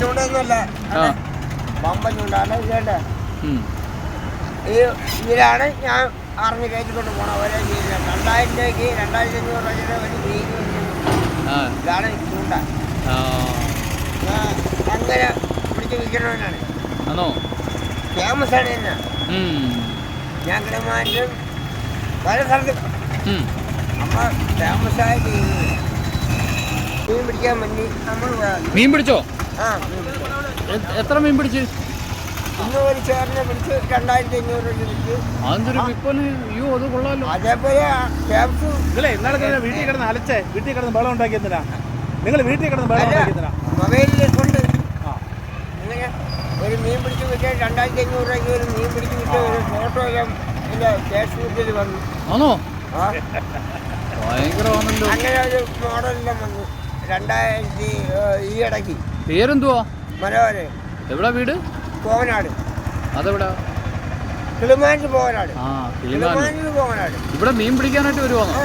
ചൂണ്ടൊന്നുമല്ല ഇതേണ്ട ഈ ഇതിലാണ് ഞാൻ അറിഞ്ഞ് കയറ്റിക്കൊണ്ട് പോകണം ഒരേ രീതിയിൽ രണ്ടായിരം രൂപയ്ക്ക് രണ്ടായിരത്തി അഞ്ഞൂറ് രൂപയുടെ ഒരു മീൻ ആ. ഇതാണ് ചൂണ്ട. അങ്ങനെ പിടിച്ച് വിൽക്കണവനാണ് ആണോ? ഫേമസ് ആണ് തന്നെ. ഞാൻ കിടമാനും പല സ്ഥലത്ത്. അമ്മ ഫേമസ് ആയി മീൻ പിടിക്കാൻ വേണ്ടി നമ്മൾ മീൻ പിടിച്ചോ? എത്ര മീൻ പിടിച്ച്? ഇന്ന് ഒരു ചേറിനെ പിടിച്ച് രണ്ടായിരത്തി അഞ്ഞൂറ് രൂപ പിടിച്ച് അതെന്തൊരു വിപ്പന് അയ്യോ അത് കൊള്ളാലോ. അതേപോലെ ഫേമസ് നിങ്ങളെ ഇന്നാളെ തന്നെ വീട്ടിൽ കിടന്ന് അലച്ചേ. വീട്ടിൽ കിടന്ന് ബഹളം ഉണ്ടാക്കി എന്തിനാ? നിങ്ങൾ വീട്ടിൽ കിടന്ന് ബഹളം അല്ല ഉണ്ടാക്കി എന്തിനാ? മൊബൈലിൽ കൊണ്ട് ഒരു മീൻ പിടിച്ച് വിറ്റാൽ രണ്ടായിരത്തി അഞ്ഞൂറ് രൂപയ്ക്ക് ഒരു മീൻ പിടിച്ച് വിറ്റ ഒരു ഫോട്ടോ ഞാൻ എന്റെ ഫേസ്ബുക്കിൽ വന്നു. ആണോ? ഭയങ്കരമാണല്ലോ. അങ്ങനെ ഒരു മോഡലെല്ലാം വന്നു. രണ്ടായിരത്തി ഈ ഇടയ്ക്ക്. പേരെന്തുവാ? മനോഹര. എവിടാ വീട്? കോവനാട്. അതെവിടാ? ആ കിളിമാനൂർ പോവനാട് ഇവിടെ മീൻ പിടിക്കാനായിട്ട് ആ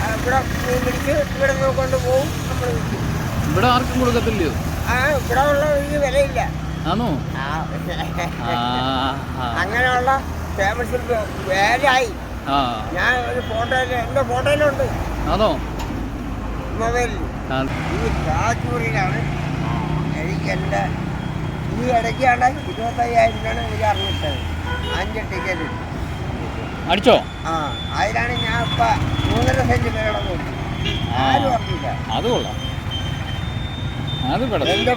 ആ, ഇവിടെ മീൻ പിടിച്ച് ഇവിടെ നോക്കൊണ്ട് പോകും നമ്മൾ ഇവിടെ ആർക്കും കൊടുക്കത്തില്ലയോ? ആ ഇവിടെ ഉള്ള ഒരു വിലയില്ല. ആണോ ആ, ആ ആ, അങ്ങനെയുള്ള ഫേമസ് വേലായി ആ. ഞാൻ ഒരു ഫോട്ടോയിൽ എന്റെ ഫോട്ടോയിലുണ്ട്. ആണോ മൊബൈലിൽ. ആ, ഈ രാജൂരിലാണ് എന്റെ ഈ ഇടയ്ക്കാണ് ഇരുപത്തയ്യായിരം രൂപയാണ് എനിക്ക് അറിഞ്ഞിട്ടത് അഞ്ച് ടിക്കറ്റ്. അടിച്ചോ? ആ അതിലാണ് ഞാൻ ഇപ്പം മൂന്നര സെന്റ് കിടന്നു ആരും അറിഞ്ഞില്ല. അത് കൊള്ളാം. അത് പെട എന്റെ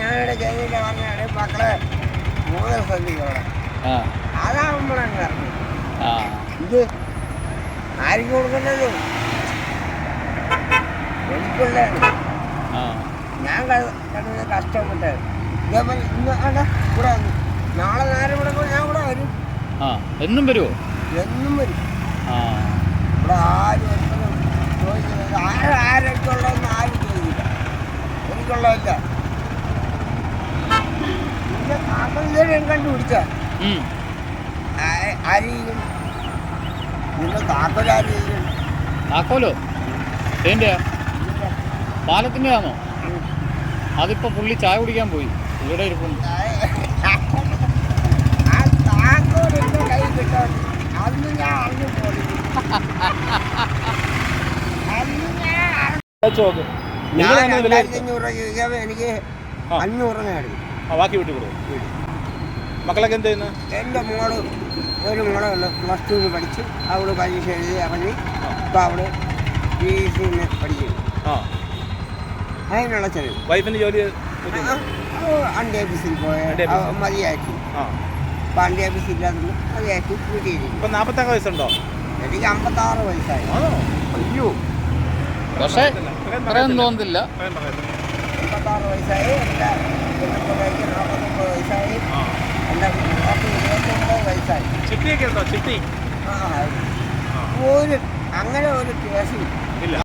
ഞാനിവിടെ ചെയ്തില്ല പറഞ്ഞാണ് മക്കളെ മൂന്നര സെന്റ് കിടണം അതാകുമ്പോഴാണ് ഇത് ആരും കൊടുക്കുന്നത്? എനിക്കുള്ളതാണ് ഞാൻ കിടന്ന് കഷ്ടപ്പെട്ടത് ഇതേപോലെ ഇന്ന് ആണ്ട ഇവിടെ നാളെ നേരം ഇവിടെ ഞാൻ ഇവിടെ വരും. ആ എന്നും വരുമോ എന്നും വരും. ആ. ഇവിടെ ആരും ഒരിക്കലും ചോദിക്കുന്നത് ആരും ആരൊക്കെയുള്ളതെന്ന് ആരും ചോദിക്കില്ല. എനിക്കുള്ളതല്ല പിന്നെ കാക്കന്തേരും കണ്ടുപിടിച്ച? ഉം. ആരെയും പിന്നെ കാക്കലാരെയും താക്കോലോ? ഏന്റെയാ പാലത്തിന്റെ ആണോ അതിപ്പോൾ പുള്ളി ചായ കുടിക്കാൻ പോയി. ഇവിടെ ഇരിപ്പുണ്ട്. എനിക്ക്. അഞ്ഞൂറ് ബാക്കി വീട്ടിൽ കൊടുക്കും. മക്കളൊക്കെ എന്ത് ചെയ്യുന്നു? എന്റെ മോൾ ഒരു മോളെ ഉള്ളു. പ്ലസ് ടുവിന് പഠിച്ച്. അവൾ പരീക്ഷ എഴുതി ഇറങ്ങി. ഇപ്പം അവൾ പി സി പഠിക്കുന്നു. ആ. അതിനുള്ള ചെലവ് വൈഫിന്റെ ജോലി അണ്ടി ഓഫീസിൽ പോയ. മതിയാക്കി. ആ. ഇപ്പം അണ്ടി ഓഫീസിൽ മതിയാക്കി വീട്ടിലിരിക്കും ഇപ്പം നാൽപ്പത്താറ് വയസ്സുണ്ടോ? എനിക്ക് അമ്പത്താറ് വയസ്സായി. അയ്യോ. പക്ഷേ അത്രയും തോന്നുന്നില്ല. അമ്പത്താറ് വയസ്സായി. നാൽപ്പത്തൊമ്പത് വയസ്സായി. ആ. എന്റെ ഇരുപത്തൊമ്പത് വയസ്സായി. ചിട്ടിയൊക്കെ ഉണ്ടോ? ചിട്ടി? ആ ഒരു അങ്ങനെ ഒരു കേസ് ഇല്ല.